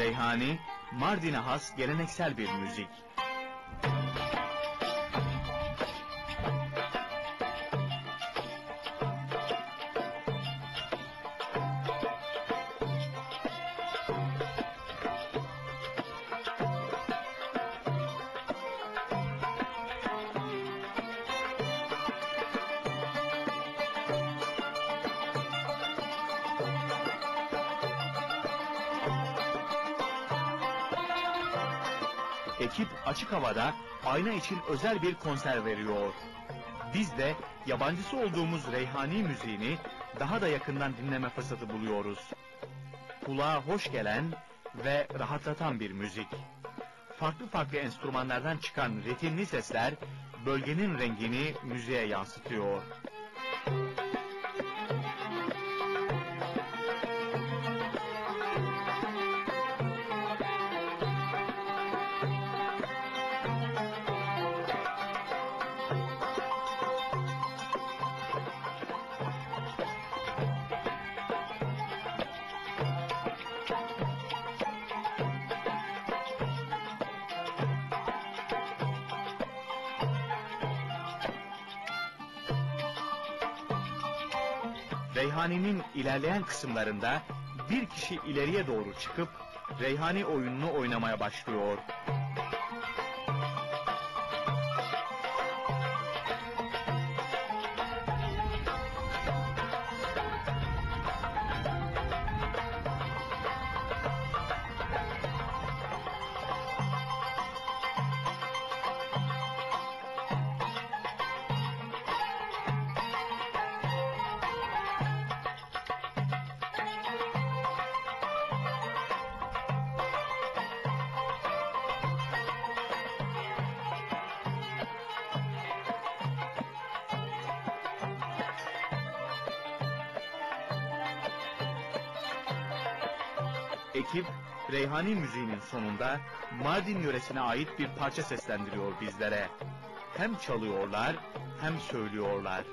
Reyhani, Mardin'e has geleneksel bir müzik. Ekip açık havada ayna için özel bir konser veriyor. Biz de yabancısı olduğumuz Reyhani müziğini daha da yakından dinleme fırsatı buluyoruz. Kulağa hoş gelen ve rahatlatan bir müzik. Farklı farklı enstrümanlardan çıkan ritimli sesler bölgenin rengini müziğe yansıtıyor. Reyhani'nin ilerleyen kısımlarında bir kişi ileriye doğru çıkıp Reyhani oyununu oynamaya başlıyor. Ekip Reyhani müziğinin sonunda Mardin yöresine ait bir parça seslendiriyor bizlere. Hem çalıyorlar hem söylüyorlar.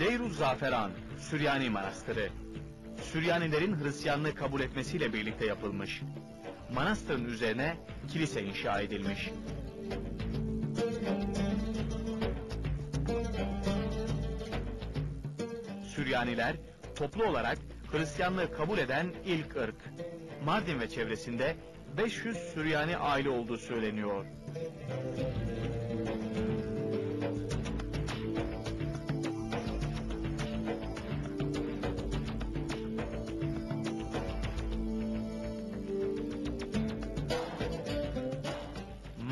Deyruz Zaferan, Süryani Manastırı. Süryanilerin Hristiyanlığı kabul etmesiyle birlikte yapılmış. Manastırın üzerine kilise inşa edilmiş. Süryaniler toplu olarak Hristiyanlığı kabul eden ilk ırk. Mardin ve çevresinde 500 Süryani aile olduğu söyleniyor.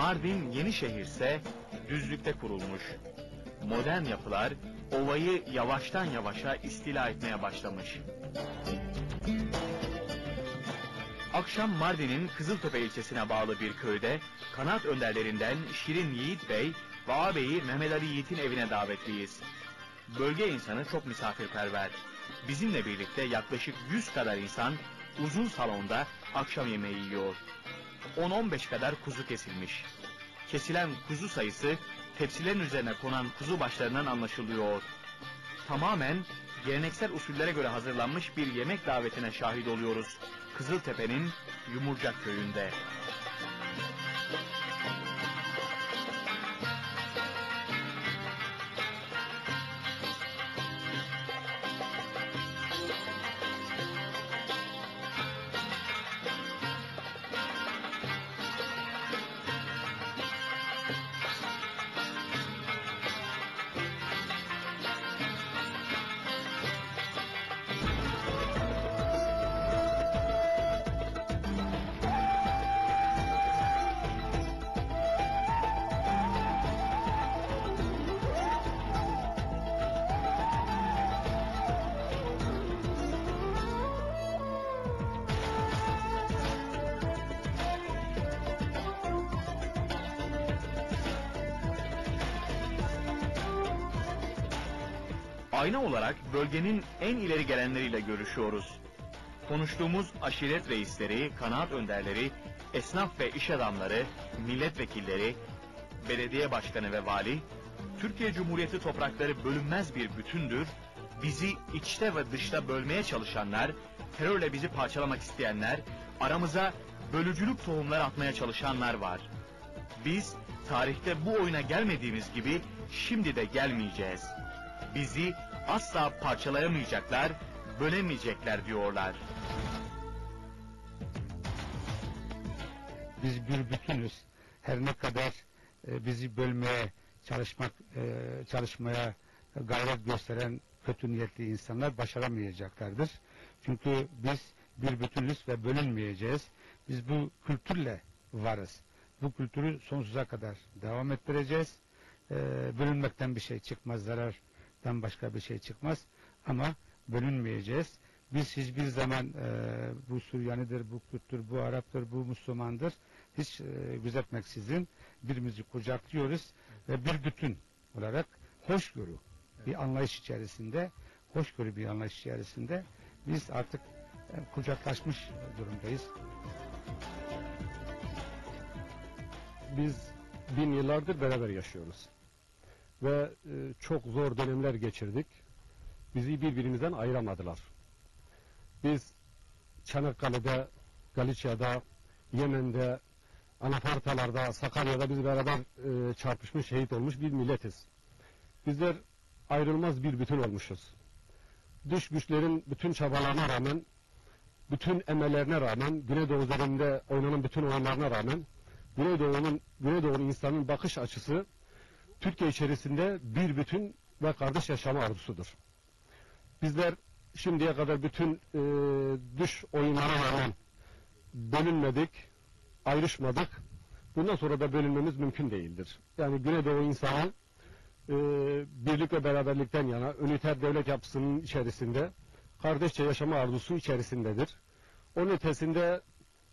Mardin Yenişehir ise düzlükte kurulmuş. Modern yapılar ovayı yavaştan yavaşa istila etmeye başlamış. Akşam Mardin'in Kızıltepe ilçesine bağlı bir köyde kanaat önderlerinden Şirin Yiğit Bey ve ağabeyi Mehmet Ali Yiğit'in evine davetliyiz. Bölge insanı çok misafirperver. Bizimle birlikte yaklaşık 100 kadar insan uzun salonda akşam yemeği yiyor. 10-15 kadar kuzu kesilmiş. Kesilen kuzu sayısı tepsilerin üzerine konan kuzu başlarından anlaşılıyor. Tamamen geleneksel usullere göre hazırlanmış bir yemek davetine şahit oluyoruz. Kızıltepe'nin Yumurcak köyünde. Ayna olarak bölgenin en ileri gelenleriyle görüşüyoruz. Konuştuğumuz aşiret reisleri, kanaat önderleri, esnaf ve iş adamları, milletvekilleri, belediye başkanı ve vali, Türkiye Cumhuriyeti toprakları bölünmez bir bütündür. Bizi içte ve dışta bölmeye çalışanlar, terörle bizi parçalamak isteyenler, aramıza bölücülük tohumları atmaya çalışanlar var. Biz tarihte bu oyuna gelmediğimiz gibi şimdi de gelmeyeceğiz. Bizi asla parçalayamayacaklar, bölemeyecekler diyorlar. Biz bir bütünüz. Her ne kadar e, bizi bölmeye çalışmak e, çalışmaya gayret gösteren kötü niyetli insanlar başaramayacaklardır. Çünkü biz bir bütünüz ve bölünmeyeceğiz. Biz bu kültürle varız. Bu kültürü sonsuza kadar devam ettireceğiz. E, bölünmekten bir şey çıkmaz, zarardan başka bir şey çıkmaz. Ama bölünmeyeceğiz. Biz hiçbir zaman e, bu Süryanidir, bu Kürttür, bu Arap'tır, bu Müslümandır hiç e, gözetmeksizin birbirimizi kucaklıyoruz ve bir bütün olarak hoşgörü bir anlayış içerisinde, hoşgörü bir anlayış içerisinde biz artık e, kucaklaşmış durumdayız. Biz bin yıllardır beraber yaşıyoruz. Ve e, çok zor dönemler geçirdik. Bizi birbirimizden ayıramadılar. Biz Çanakkale'de, Galicia'da, Yemen'de, Anafartalar'da, Sakarya'da biz beraber e, çarpışmış, şehit olmuş bir milletiz. Bizler ayrılmaz bir bütün olmuşuz. Dış güçlerin bütün çabalarına rağmen, bütün emellerine rağmen, Güneydoğu üzerinde oynanan bütün oyunlarına rağmen, Güneydoğu'nun, Güneydoğu'nun insanın bakış açısı Türkiye içerisinde bir bütün ve kardeş yaşama arzusudur. Bizler şimdiye kadar bütün e, dış oyunlara rağmen bölünmedik, ayrışmadık. Bundan sonra da bölünmemiz mümkün değildir. Yani Güneydoğu insanı e, birlik ve beraberlikten yana üniter devlet yapısının içerisinde kardeşçe yaşama arzusu içerisindedir. Onun ötesinde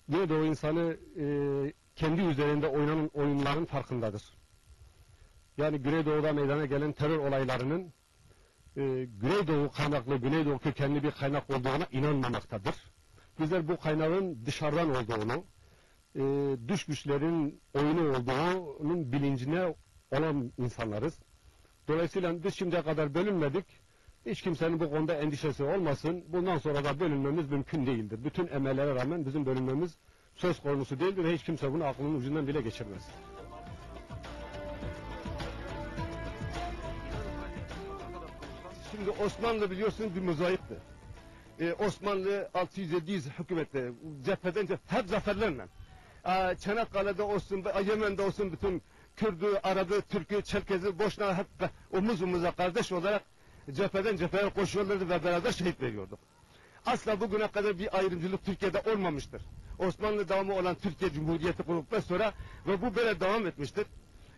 Güneydoğu insanı e, kendi üzerinde oynanan oyunların farkındadır. Yani Güneydoğu'da meydana gelen terör olaylarının e, Güneydoğu kaynaklı, Güneydoğu kökenli bir kaynak olduğuna inanmamaktadır. Bizler bu kaynağın dışarıdan olduğunu, e, dış güçlerin oyunu olduğunun bilincine olan insanlarız. Dolayısıyla biz şimdiye kadar bölünmedik. Hiç kimsenin bu konuda endişesi olmasın. Bundan sonra da bölünmemiz mümkün değildir. Bütün emellere rağmen bizim bölünmemiz söz konusu değildir hiç kimse bunu aklının ucundan bile geçirmez. Şimdi Osmanlı biliyorsunuz bir mozaikti. Ee, Osmanlı 600-700 hükümette cepheden cephe, hep zaferlerle. Ee, Çanakkale'de olsun, Yemen'de olsun bütün Kürdü, Arabı, Türk'ü, Çerkez'i, Boşna hep omuz omuza kardeş olarak cepheden cepheye koşuyorlardı ve beraber şehit veriyorduk. Asla bugüne kadar bir ayrımcılık Türkiye'de olmamıştır. Osmanlı devamı olan Türkiye Cumhuriyeti kurulduktan sonra ve bu böyle devam etmiştir.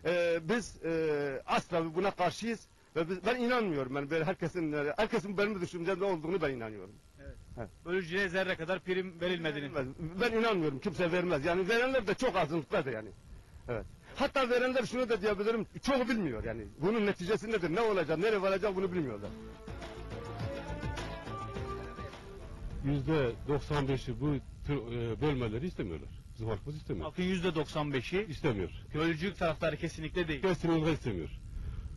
Ee, biz e, asla buna karşıyız ve biz, ben inanmıyorum. Ben böyle herkesin herkesin benim düşüncemde olduğunu ben inanıyorum. Bölücüye zerre kadar prim verilmediğini. Verilmez. Ben inanmıyorum. Kimse vermez. Yani verenler de çok azınlıktadır yani. Evet. Hatta verenler şunu da diyebilirim. Çoğu bilmiyor yani. Bunun neticesi nedir? Ne olacak? Nereye varacak? Bunu bilmiyorlar. Yüzde 95'i bu tür e, bölmeleri istemiyorlar. Bizim halkımız istemiyor. Halkın yüzde 95'i İstemiyor. bölücülük taraftarı kesinlikle değil. Kesinlikle istemiyor.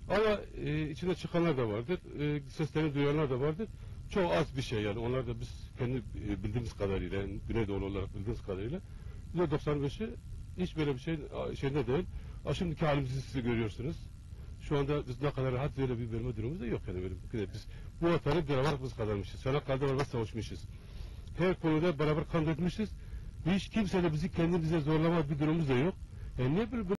Ama e, içine çıkanlar da vardır. E, seslerini duyanlar da vardır. Çok az bir şey yani. Onlar da biz kendi e, bildiğimiz kadarıyla, yani Güneydoğu olarak bildiğimiz kadarıyla yüzde 95'i hiç böyle bir şey şeyinde değil. Ha, şimdiki halimizi siz görüyorsunuz. Şu anda biz ne kadar rahat böyle bir bölme durumumuz da yok yani böyle. Biz bu vatanı beraber biz kazanmışız. Çanakkale'de beraber savaşmışız. Her konuda beraber kan dökmüşüz. Hiç kimse de bizi kendimize zorlama bir durumumuz da yok. Yani niye böyle